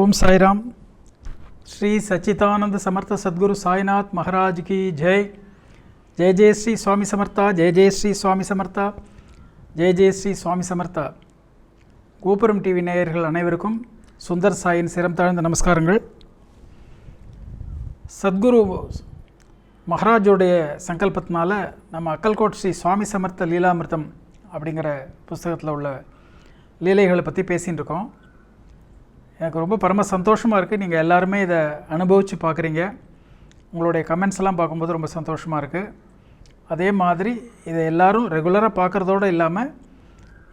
ஓம் சாய்ராம். ஸ்ரீ சச்சிதானந்த சமர்த்த சத்குரு சாய்நாத் மகாராஜ் கி ஜெய். ஜெய் ஜெய் ஸ்ரீ சுவாமி சமர்த்தா ஜெய் ஜெய் ஸ்ரீ சுவாமி சமர்த்தா ஜெய ஜெய ஸ்ரீ சுவாமி சமர்த்தா. கோபுரம் டிவி நேயர்கள் அனைவருக்கும் சுந்தர் சாயின் சிரம் தாழ்ந்த நமஸ்காரங்கள். சத்குரு மகாராஜோடைய சங்கல்பத்தினால நம்ம அக்கல்கோட் ஸ்ரீ சுவாமி சமர்த்த லீலாமிர்தம் அப்படிங்கிற புஸ்தகத்தில் உள்ள லீலைகளை பற்றி பேசின்னு இருக்கோம் எனக்கு ரொம்ப பரம சந்தோஷமாக இருக்குது நீங்கள் எல்லாருமே இதை அனுபவித்து பார்க்குறீங்க. உங்களுடைய கமெண்ட்ஸ் எல்லாம் பார்க்கும்போது ரொம்ப சந்தோஷமாக இருக்குது அதே மாதிரி இதை எல்லோரும் ரெகுலராக பார்க்குறதோடு இல்லாமல்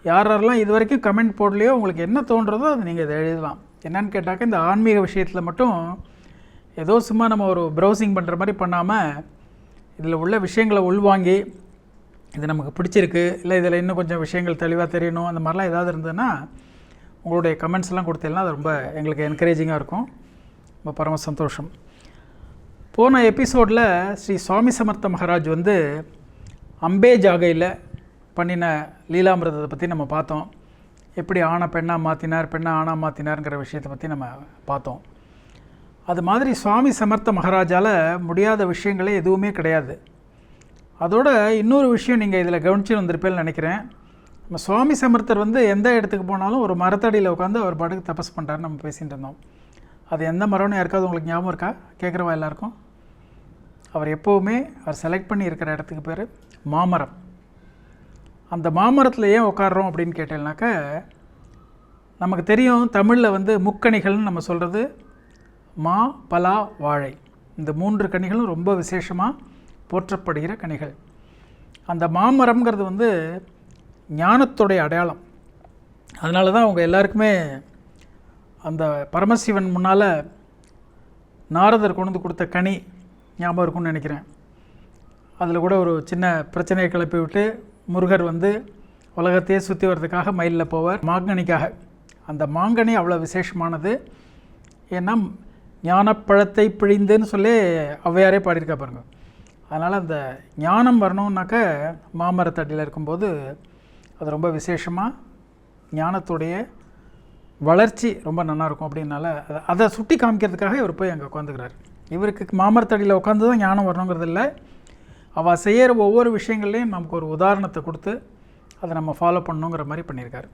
யார் யாரெல்லாம் இது வரைக்கும் கமெண்ட் போடலையோ உங்களுக்கு என்ன தோன்றதோ அதை நீங்கள் இதை எழுதலாம். என்னன்னு கேட்டாக்க இந்த ஆன்மீக விஷயத்தில் மட்டும் ஏதோ சும்மா நம்ம ஒரு ப்ரௌசிங் பண்ணுற மாதிரி பண்ணாமல் இதில் உள்ள விஷயங்களை உள்வாங்கி இது நமக்கு பிடிச்சிருக்கு இல்லை இதில் இன்னும் கொஞ்சம் விஷயங்கள் தெளிவாக தெரியணும் அந்த மாதிரிலாம் ஏதாவது இருந்ததுன்னா உங்களுடைய கமெண்ட்ஸ் எல்லாம் கொடுத்தீங்கன்னா அது ரொம்ப எங்களுக்கு என்கரேஜிங்காக இருக்கும். ரொம்ப பரம சந்தோஷம். போன எபிசோடில் ஸ்ரீ சுவாமி சமர்த்த மகாராஜ் வந்து அம்பே ஜாகையில் பண்ணின லீலாமிரதத்தை பற்றி நம்ம பார்த்தோம். எப்படி ஆணை பெண்ணாக மாற்றினார் பெண்ணாக ஆணாக மாற்றினாருங்கிற விஷயத்தை பற்றி நம்ம பார்த்தோம். அது மாதிரி சுவாமி சமர்த்த மகாராஜால் முடியாத விஷயங்களே எதுவுமே கிடையாது. அதோட இன்னொரு விஷயம் நீங்கள் இதில் கவனிச்சு வந்திருப்பேன்னு நினைக்கிறேன். நம்ம சுவாமி சமர்த்தர் வந்து எந்த இடத்துக்கு போனாலும் ஒரு மரத்தடியில் உட்காந்து அவர் பாட்டுக்கு தபஸ் பண்ணுறாரு நம்ம பேசிகிட்டு இருந்தோம். அது எந்த மரம்னு யாருக்காவது உங்களுக்கு ஞாபகம் இருக்கா? கேட்குறவா எல்லாருக்கும்? அவர் எப்போவுமே அவர் செலக்ட் பண்ணி இருக்கிற இடத்துக்கு பேர் மாமரம். அந்த மாமரத்தில் ஏன் உட்காடுறோம் அப்படின்னு கேட்டேன்னாக்க நமக்கு தெரியும் தமிழில் வந்து முக்கணிகள்னு நம்ம சொல்கிறது மா பலா வாழை. இந்த மூன்று கனிகளும் ரொம்ப விசேஷமாக போற்றப்படுகிற கனிகள். அந்த மாமரம்ங்கிறது வந்து ஞானத்துடைய அடையாளம். அதனால தான் அவங்க எல்லாருக்குமே அந்த பரமசிவன் முன்னால் நாரதர் கொண்டு வந்து கொடுத்த கனி ஞாபகம் இருக்கும்னு நினைக்கிறேன். அதில் கூட ஒரு சின்ன பிரச்சனையை கிளப்பி விட்டு முருகர் வந்து உலகத்தையே சுற்றி வர்றதுக்காக மயிலில் போவார். மாங்கனிக்காக. அந்த மாங்கனி அவ்வளோ விசேஷமானது. ஏன்னா ஞானப்பழத்தை பிழிந்துன்னு சொல்லி ஔவையாரே பாடியிருக்கா பாருங்க. அதனால் அந்த ஞானம் வரணுன்னாக்க மாமரத்தடியில் இருக்கும்போது அது ரொம்ப விசேஷமாக ஞானத்துடைய வளர்ச்சி ரொம்ப நல்லாயிருக்கும் அப்படின்னால அதை அதை சுட்டி காமிக்கிறதுக்காக இவர் போய் அங்கே உட்காந்துக்கிறார் இவருக்கு மாமரத்தடியில் உட்காந்து தான் ஞானம் வரணுங்கிறது இல்லை அவள் செய்கிற ஒவ்வொரு விஷயங்கள்லையும் நமக்கு ஒரு உதாரணத்தை கொடுத்து அதை நம்ம ஃபாலோ பண்ணணுங்கிற மாதிரி பண்ணியிருக்காரு.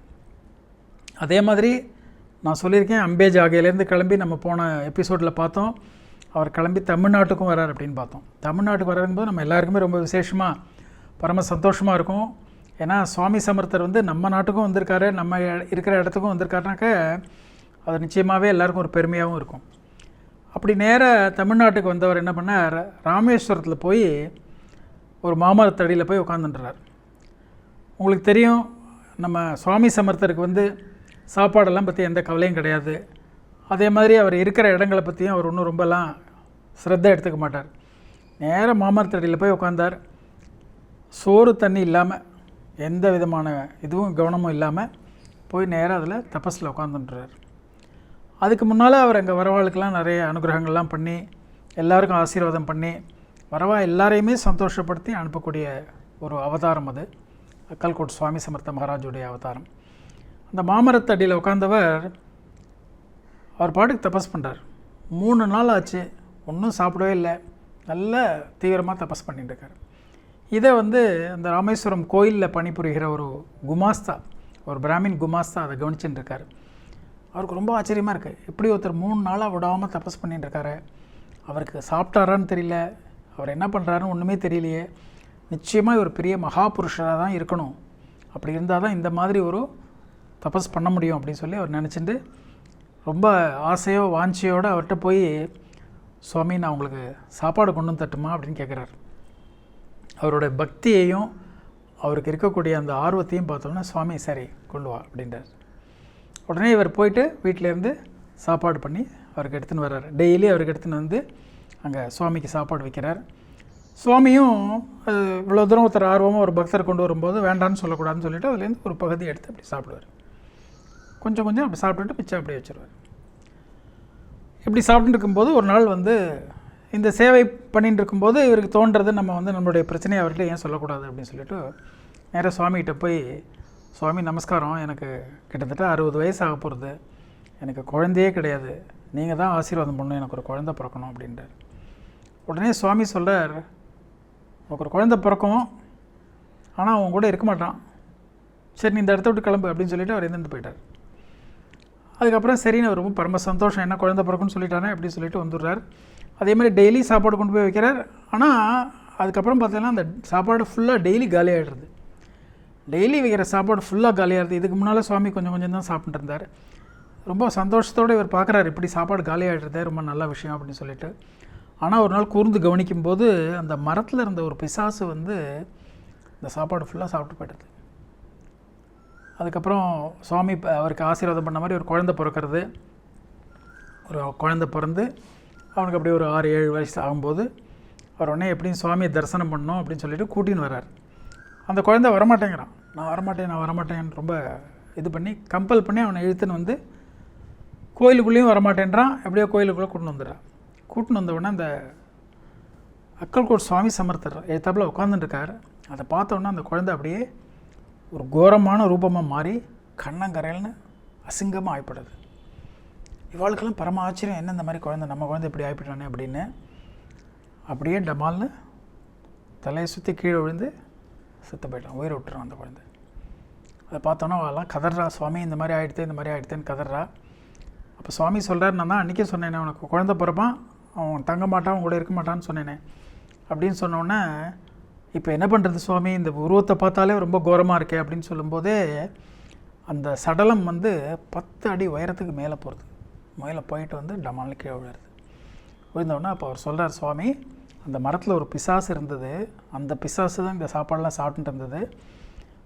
அதே மாதிரி நான் சொல்லியிருக்கேன் அம்பேஜ் ஆகையிலேருந்து கிளம்பி நம்ம போன எபிசோடில் பார்த்தோம். அவர் கிளம்பி தமிழ்நாட்டுக்கும் வரார் அப்படின்னு பார்த்தோம். தமிழ்நாட்டுக்கு வர்றதும்போது நம்ம எல்லாருக்குமே ரொம்ப விசேஷமாக பரம சந்தோஷமாக இருக்கும். ஏன்னா சுவாமி சமர்த்தர் வந்து நம்ம நாட்டுக்கும் வந்திருக்காரு நம்ம இருக்கிற இடத்துக்கும் வந்திருக்காருனாக்க அது நிச்சயமாகவே எல்லாருக்கும் ஒரு பெருமையாகவும் இருக்கும். அப்படி நேராக தமிழ்நாட்டுக்கு வந்தவர் என்ன பண்ணார் ராமேஸ்வரத்தில் போய் ஒரு மாமரத்தடியில் போய் உட்காந்துன்றார் உங்களுக்கு தெரியும் நம்ம சுவாமி சமர்த்தருக்கு வந்து சாப்பாடெல்லாம் பற்றி எந்த கவலையும் கிடையாது. அதே மாதிரி அவர் இருக்கிற இடங்களை பற்றியும் அவர் ஒன்றும் ரொம்பலாம் ஸ்ரத்தை எடுத்துக்க மாட்டார். நேராக மாமரத்தடியில் போய் உட்காந்தார் சோறு தண்ணி இல்லாமல் எந்த விதமான இதுவும் கவனமும் இல்லாமல் போய் நேராக அதில் தபஸில் உட்காந்துட்டுறார் அதுக்கு முன்னால் அவர் அங்கே வரவாளுக்கெல்லாம் நிறைய அனுகிரகங்கள்லாம் பண்ணி எல்லாருக்கும் ஆசீர்வாதம் பண்ணி வரவா எல்லாரையுமே சந்தோஷப்படுத்தி அனுப்பக்கூடிய ஒரு அவதாரம் அது. அக்கல்கோட் சுவாமி சமர்த்த மகாராஜுடைய அவதாரம். அந்த மாமரத்தடியில் உட்காந்தவர் அவர் பாட்டுக்கு தபஸ் பண்ணுறார் மூணு நாள் ஆச்சு ஒன்றும் சாப்பிடவே இல்லை. நல்ல தீவிரமாக தபஸ் பண்ணிட்டு இருக்கார். இதை வந்து அந்த ராமேஸ்வரம் கோயிலில் பணிபுரிகிற ஒரு குமாஸ்தா ஒரு பிராமின் குமாஸ்தா அதை கவனிச்சுட்டு இருக்கார் அவருக்கு ரொம்ப ஆச்சரியமாக இருக்குது எப்படி ஒருத்தர் மூணு நாளாக விடாமல் தபஸ் பண்ணிட்டு இருக்காரு அவருக்கு சாப்பிட்டாரான்னு தெரியல. அவர் என்ன பண்ணுறாருன்னு ஒன்றுமே தெரியலையே. நிச்சயமாக இவர் பெரிய மகாபுருஷராக தான் இருக்கணும். அப்படி இருந்தால் தான் இந்த மாதிரி ஒரு தபஸ் பண்ண முடியும் அப்படின்னு சொல்லி அவர் நினச்சிட்டு ரொம்ப ஆசையோ வாஞ்சியோடு அவர்கிட்ட போய் சுவாமி நான் உங்களுக்கு சாப்பாடு கொண்டு வந்து தட்டுமா? அப்படின்னு கேட்குறாரு அவரோட பக்தியையும் அவருக்கு இருக்கக்கூடிய அந்த ஆர்வத்தையும் பார்த்தோன்னா சுவாமி சரி கொண்டு வா அப்படின்றார். உடனே இவர் போயிட்டு வீட்டிலேருந்து சாப்பாடு பண்ணி அவருக்கு எடுத்துன்னு வர்றார். டெய்லி அவருக்கு எடுத்துன்னு வந்து அங்கே சுவாமிக்கு சாப்பாடு வைக்கிறார். சுவாமியும் இவ்வளோ தூரம் ஒருத்தர் ஆர்வமாக ஒரு பக்தர் கொண்டு வரும்போது வேண்டான்னு சொல்லக்கூடாதுன்னு சொல்லிட்டு அதுலேருந்து ஒரு பகுதி எடுத்து அப்படி சாப்பிடுவார். கொஞ்சம் கொஞ்சம் அப்படி சாப்பிட்டுட்டு மிச்சம் அப்படியே வச்சுருவார். இப்படி சாப்பிட்டு இருக்கும்போது ஒரு நாள் வந்து இந்த சேவை பண்ணிட்டு இருக்கும்போது இவருக்கு தோன்றது நம்ம வந்து நம்மளுடைய பிரச்சனையை அவர்கிட்ட ஏன் சொல்லக்கூடாது அப்படின்னு சொல்லிட்டு நேராக சுவாமிகிட்ட போய் சுவாமி நமஸ்காரம். எனக்கு கிட்டத்தட்ட அறுபது வயசு ஆக போகிறது எனக்கு குழந்தையே கிடையாது. நீங்கள் தான் ஆசீர்வாதம் பண்ணணும். எனக்கு ஒரு குழந்தை பிறக்கணும். அப்படின்றார். உடனே சுவாமி சொல்கிறார் உனக்கு ஒரு குழந்தை பிறக்கும். ஆனால் அவன் கூட இருக்க மாட்டான். சரி நீ இந்த இடத்த விட்டு கிளம்பு அப்படின்னு சொல்லிட்டு அவர் எழுந்து போயிட்டார். அதுக்கப்புறம் சரின்னு ரொம்ப பரம சந்தோஷம். என்ன குழந்தை பிறக்கும்னு சொல்லிட்டானே? அப்படின்னு சொல்லிட்டு வந்துடுறார். அதே மாதிரி டெய்லி சாப்பாடு கொண்டு போய் வைக்கிறார். ஆனால் அதுக்கப்புறம் பார்த்தீங்கன்னா அந்த சாப்பாடு ஃபுல்லாக டெய்லி காலியாகிடுறது டெய்லி வைக்கிற சாப்பாடு ஃபுல்லாக காலியாகிறது இதுக்கு முன்னால் சுவாமி கொஞ்சம் கொஞ்சம் தான் சாப்பிட்டுருந்தார் ரொம்ப சந்தோஷத்தோடு இவர் பார்க்குறாரு இப்படி சாப்பாடு காலியாகிடுறதே ரொம்ப நல்ல விஷயம் அப்படின்னு சொல்லிட்டு. ஆனால் ஒரு நாள் கூர்ந்து கவனிக்கும்போது அந்த மரத்தில் இருந்த ஒரு பிசாசு வந்து இந்த சாப்பாடு ஃபுல்லாக சாப்பிட்டு போயிடுது. அதுக்கப்புறம் சுவாமி அவருக்கு ஆசீர்வாதம் பண்ண மாதிரி ஒரு குழந்தை பிறக்கிறது. ஒரு குழந்தை பிறந்து அவனுக்கு அப்படியே ஒரு ஆறு ஏழு வயசு ஆகும்போது அவர் உடனே எப்படியும் சுவாமியை தரிசனம் பண்ணணும் அப்படின்னு சொல்லிட்டு கூட்டின்னு வர்றார் அந்த குழந்தை வரமாட்டேங்கிறான். நான் வரமாட்டேன் நான் வரமாட்டேன்னு ரொம்ப இது பண்ணி கம்பல் பண்ணி அவனை இழுத்துன்னு வந்து கோயிலுக்குள்ளேயும் வரமாட்டேன்றான். எப்படியோ கோயிலுக்குள்ளே கூட்டின்னு வந்துடுறான் கூட்டின்னு வந்தவுடனே அந்த அக்கல்கோட் சுவாமி சமர்த்தர் எழுத்தாப்புல உட்காந்துட்டுருக்கார் அதை பார்த்தோன்னே அந்த குழந்தை அப்படியே ஒரு கோரமான ரூபமாக மாறி கண்ணங்கரையல்னு அசிங்கமாக ஆய்ப்படுது. இவாளுக்கெல்லாம் பரம ஆச்சரியம் என்ன இந்த மாதிரி குழந்தை? நம்ம குழந்தை இப்படி ஆகிப்பிட்டானே அப்படின்னு. அப்படியே டமால்னு தலையை சுற்றி கீழே விழுந்து செத்து போயிட்டான் உயிரை விட்டுறான் அந்த குழந்தை. அதை பார்த்தோன்னா அவெல்லாம் கதறா சுவாமி இந்த மாதிரி ஆயிடுத்து இந்த மாதிரி ஆயிடுத்துன்னு கதறா அப்போ சுவாமி சொல்கிறார் நான் தான் அன்றைக்கே சொன்னேனே உனக்கு குழந்த பிறப்பான் அவன் தங்க மாட்டான் அவன் கூட இருக்க மாட்டான்னு சொன்னேனே. அப்படின்னு சொன்னோன்னே இப்போ என்ன பண்ணுறது சுவாமி? இந்த உருவத்தை பார்த்தாலே ரொம்ப கோரமாக இருக்கே அப்படின்னு சொல்லும்போதே அந்த சடலம் வந்து பத்து அடி உயரத்துக்கு மேலே போகிறது மேலே போயிட்டு வந்து டமால்னு கீழே விழுறது. விழுந்தோடனே அப்போ அவர் சொல்கிறார் சுவாமி அந்த மரத்தில் ஒரு பிசாசு இருந்தது. அந்த பிசாசு தான் இந்த சாப்பாடெல்லாம் சாப்பிட்டுட்டு இருந்தது.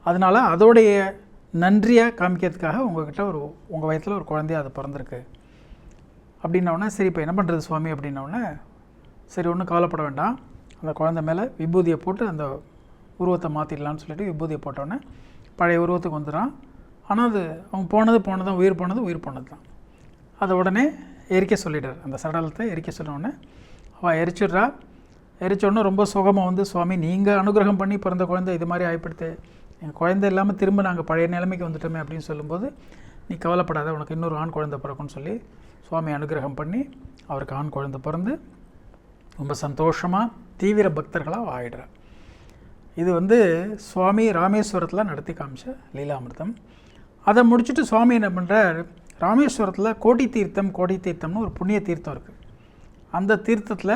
அதனால் அதோடைய நன்றியை காமிக்கிறதுக்காக உங்ககிட்ட ஒரு உங்கள் வயத்தில் ஒரு குழந்தைய அது பிறந்திருக்கு. அப்படின்னோடனே சரி இப்போ என்ன பண்ணுறது சுவாமி? அப்படின்னோடனே சரி ஒன்றும் கவலைப்பட வேண்டாம். அந்த குழந்தை மேலே விபூதியை போட்டு அந்த உருவத்தை மாற்றிடலான்னு சொல்லிட்டு விபூதியை போட்டோன்னே பழைய உருவத்துக்கு வந்துடும் ஆனால் அது அவன் போனது போனதான் உயிர் போனது உயிர் போனது தான் அதை உடனே எரிக்க சொல்லிடுறார் அந்த சடலத்தை எரிக்க சொன்ன அவள் எரிச்சிடுறா. எரிச்ச உடனே ரொம்ப சுகமாக வந்து சுவாமி நீங்கள் அனுகிரகம் பண்ணி பிறந்த குழந்தை இது மாதிரி ஆயிப்படுத்து எங்கள் குழந்தை இல்லாமல் திரும்ப நாங்கள் பழைய நிலைமைக்கு வந்துட்டோமே அப்படின்னு சொல்லும்போது நீ கவலைப்படாத உனக்கு இன்னொரு ஆண் குழந்தை பிறக்கும்னு சொல்லி சுவாமி அனுகிரகம் பண்ணி அவருக்கு ஆண் குழந்தை பிறந்து ரொம்ப சந்தோஷமாக தீவிர பக்தர்களாக ஆயிடுறா இது வந்து சுவாமி ராமேஸ்வரத்தில் நடத்தி காமிச்ச லீலாமிர்தம். அதை முடிச்சுட்டு சுவாமி என்ன பண்ணுறார் ராமேஸ்வரத்தில் கோடி தீர்த்தம் கோடி தீர்த்தம்னு ஒரு புண்ணிய தீர்த்தம் இருக்குது அந்த தீர்த்தத்தில்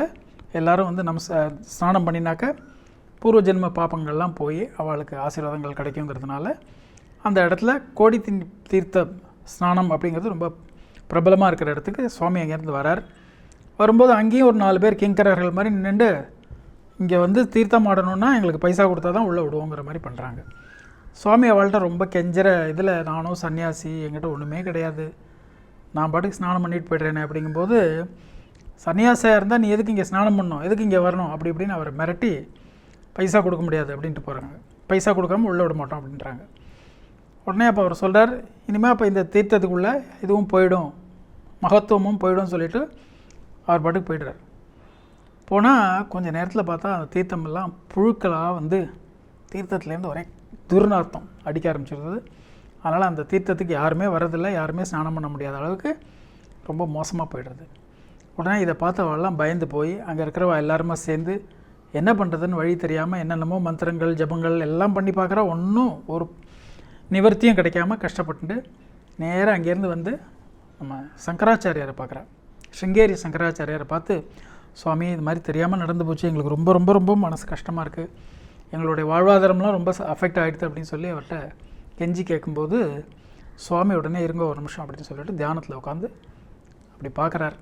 எல்லாரும் வந்து நம்ம ஸ்நானம் பண்ணினாக்க பூர்வ ஜென்ம பாப்பங்கள்லாம் போய் அவளுக்கு ஆசீர்வாதங்கள் கிடைக்குங்கிறதுனால அந்த இடத்துல கோடி தீர்த்த ஸ்நானம் அப்படிங்கிறது ரொம்ப பிரபலமாக இருக்கிற இடத்துக்கு சுவாமி அங்கேருந்து வரார். வரும்போது அங்கேயும் ஒரு நாலு பேர் கிங்கரர்கள் மாதிரி நின்று இங்கே வந்து தீர்த்தம் ஆடணும்னா எங்களுக்கு பைசா கொடுத்தா தான் உள்ளே விடுவோங்கிற மாதிரி பண்ணுறாங்க சுவாமி அவள்கிட்ட ரொம்ப கெஞ்சிற இதில் நானும் சன்னியாசி என்கிட்ட ஒன்றுமே கிடையாது. நான் பாட்டுக்கு ஸ்நானம் பண்ணிட்டு போய்ட்றேனே அப்படிங்கும்போது சன்னியாசியாக இருந்தால் நீ எதுக்கு இங்கே ஸ்நானம் பண்ணணும்? எதுக்கு இங்கே வரணும்? அப்படி இப்படின்னு அவரை மிரட்டி பைசா கொடுக்க முடியாது அப்படின்ட்டு போகிறாங்க பைசா கொடுக்காம உள்ளே விட மாட்டோம் அப்படின்றாங்க. உடனே அப்போ அவர் சொல்கிறார் இனிமேல் அப்போ இந்த தீர்த்தத்துக்குள்ளே இதுவும் போயிடும். மகத்துவமும் போயிடும் சொல்லிட்டு அவர் பாட்டுக்கு போயிடுறார். போனால் கொஞ்சம் நேரத்தில் பார்த்தா அந்த தீர்த்தமெல்லாம் புழுக்களாக வந்து தீர்த்தத்துலேருந்து ஒரே துர்நாத்தம் அடிக்க ஆரம்பிச்சிருந்தது. அதனால் அந்த தீர்த்தத்துக்கு யாருமே வரதில்லை யாருமே ஸ்நானம் பண்ண முடியாத அளவுக்கு ரொம்ப மோசமாக போயிடுறது. உடனே இதை பார்த்தவெல்லாம் பயந்து போய் அங்கே இருக்கிறவ எல்லாருமே சேர்ந்து என்ன பண்ணுறதுன்னு வழி தெரியாமல் என்னென்னமோ மந்திரங்கள் ஜபங்கள் எல்லாம் பண்ணி பார்க்குறா ஒன்றும் ஒரு நிவர்த்தியும் கிடைக்காம கஷ்டப்பட்டு நேராக அங்கேருந்து வந்து நம்ம சங்கராச்சாரியாரை பார்க்குறேன் ஸ்ருங்கேரி சங்கராச்சாரியாரை பார்த்து சுவாமி இது மாதிரி தெரியாமல் நடந்து போச்சு. எங்களுக்கு ரொம்ப ரொம்ப ரொம்ப மனசு கஷ்டமாக இருக்குது எங்களுடைய வாழ்வாதாரம்லாம் ரொம்ப அஃபெக்ட் ஆகிடுது அப்படின்னு சொல்லி அவர்கிட்ட கெஞ்சி கேட்கும்போது சுவாமி உடனே இருங்க ஒரு நிமிஷம் அப்படின்னு சொல்லிட்டு தியானத்தில் உட்காந்து அப்படி பார்க்குறார்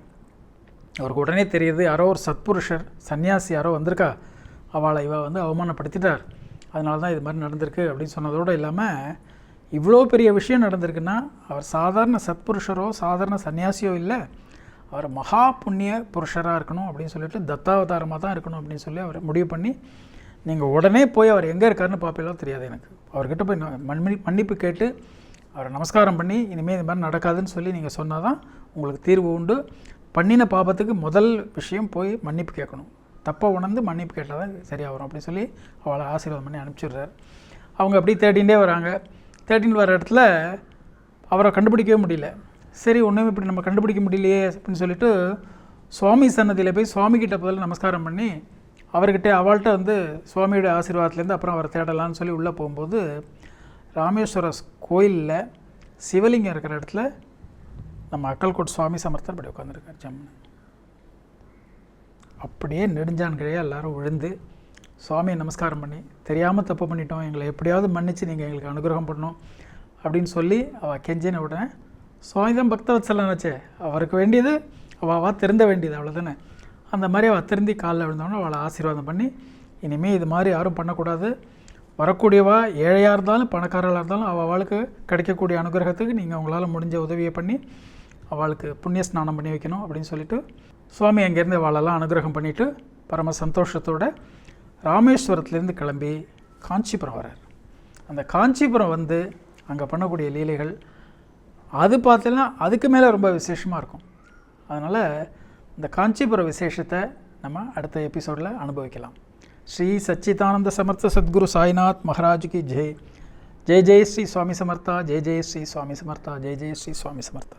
அவருக்கு உடனே தெரியுது யாரோ ஒரு சத்புருஷர் சன்னியாசி யாரோ வந்திருக்கா? அவளை இவ வந்து அவமானப்படுத்திட்டார். அதனால தான் இது மாதிரி நடந்திருக்கு அப்படின்னு சொன்னதோடு இல்லாமல் இவ்வளோ பெரிய விஷயம் நடந்திருக்குன்னா அவர் சாதாரண சத்புருஷரோ சாதாரண சன்னியாசியோ இல்லை அவர் மகா புண்ணிய புருஷராக இருக்கணும் அப்படின்னு சொல்லிட்டு தத்தாவதாரமாக தான் இருக்கணும் அப்படின்னு சொல்லி அவர் முடிவு பண்ணி நீங்கள் உடனே போய் அவர் எங்கே இருக்காருன்னு பார்ப்பீங்களோ தெரியாது எனக்கு. அவர்கிட்ட போய் மன்மி மன்னிப்பு கேட்டு அவரை நமஸ்காரம் பண்ணி இனிமேல் இது மாதிரி நடக்காதுன்னு சொல்லி நீங்கள் சொன்னால் தான் உங்களுக்கு தீர்வு உண்டு. பண்ணின பாபத்துக்கு முதல் விஷயம் போய் மன்னிப்பு கேட்கணும். தப்பை உணர்ந்து மன்னிப்பு கேட்டால் தான் சரியாக வரும். அப்படின்னு சொல்லி அவளை ஆசீர்வாதம் பண்ணி அனுப்பிச்சிடுறாரு. அவங்க அப்படியே தேடிகிட்டே வராங்க. தேடின்னு வர இடத்துல அவரை கண்டுபிடிக்கவே முடியல. சரி ஒன்றும் இப்படி நம்ம கண்டுபிடிக்க முடியலையே அப்படின்னு சொல்லிட்டு சுவாமி சன்னதியில் போய் சுவாமிகிட்ட பதில் நமஸ்காரம் பண்ணி அவர்கிட்ட அவள்கிட்ட வந்து சுவாமியோட ஆசீர்வாதத்துலேருந்து அப்புறம் அவரை தேடலாம்னு சொல்லி உள்ளே போகும்போது ராமேஸ்வர கோயிலில் சிவலிங்கம் இருக்கிற இடத்துல நம்ம அக்கல்கோட் சுவாமி சமர்த்தர் அப்படி உட்காந்துருக்கார் ஜம்முன்னு. அப்படியே நெடுஞ்சான்கிறையா எல்லாரும் விழுந்து சுவாமியை நமஸ்காரம் பண்ணி தெரியாமல் தப்பு பண்ணிட்டோம் எங்களை எப்படியாவது மன்னித்து நீங்கள் எங்களுக்கு அனுகிரகம் பண்ணணும் அப்படின்னு சொல்லி அவள் கெஞ்சின உடனே சுவாமி தான் பக்தவத்சலனாச்சே அவருக்கு வேண்டியது அவள் திருந்த வேண்டியது அவ்வளோதானே அந்த மாதிரி அவள் திருந்தி காலில் விழுந்தோடனே அவளை ஆசீர்வாதம் பண்ணி இனிமேல் இது மாதிரி யாரும் பண்ணக்கூடாது. வரக்கூடியவா ஏழையாக இருந்தாலும் பணக்காரர்களாக இருந்தாலும் அவள் அவளுக்கு கிடைக்கக்கூடிய அனுகிரகத்துக்கு நீங்கள் உங்களால் முடிஞ்ச உதவியை பண்ணி அவளுக்கு புண்ணிய ஸ்நானம் பண்ணி வைக்கணும் அப்படின்னு சொல்லிட்டு சுவாமி அங்கேருந்து அவளெல்லாம் அனுகிரகம் பண்ணிவிட்டு பரம சந்தோஷத்தோட ராமேஸ்வரத்துலேருந்து கிளம்பி காஞ்சிபுரம் வரார் அந்த காஞ்சிபுரம் வந்து அங்கே பண்ணக்கூடிய லீலைகள் அது பார்த்தீங்கன்னா அதுக்கு மேலே ரொம்ப விசேஷமாக இருக்கும். அதனால் இந்த காஞ்சிபுரம் விசேஷத்தை நம்ம அடுத்த எபிசோடில் அனுபவிக்கலாம். ஸ்ரீ சச்சிதானந்த சமர்த்த சத்குரு சாய்நாத் மகாராஜுக்கு ஜெய். ஜெய் ஜெய் ஸ்ரீ சுவாமி சமர்த்தா ஜெய் ஜெய் ஸ்ரீ சுவாமி சமர்த்தா ஜெய் ஜெய் ஸ்ரீ சுவாமி சமர்த்தா.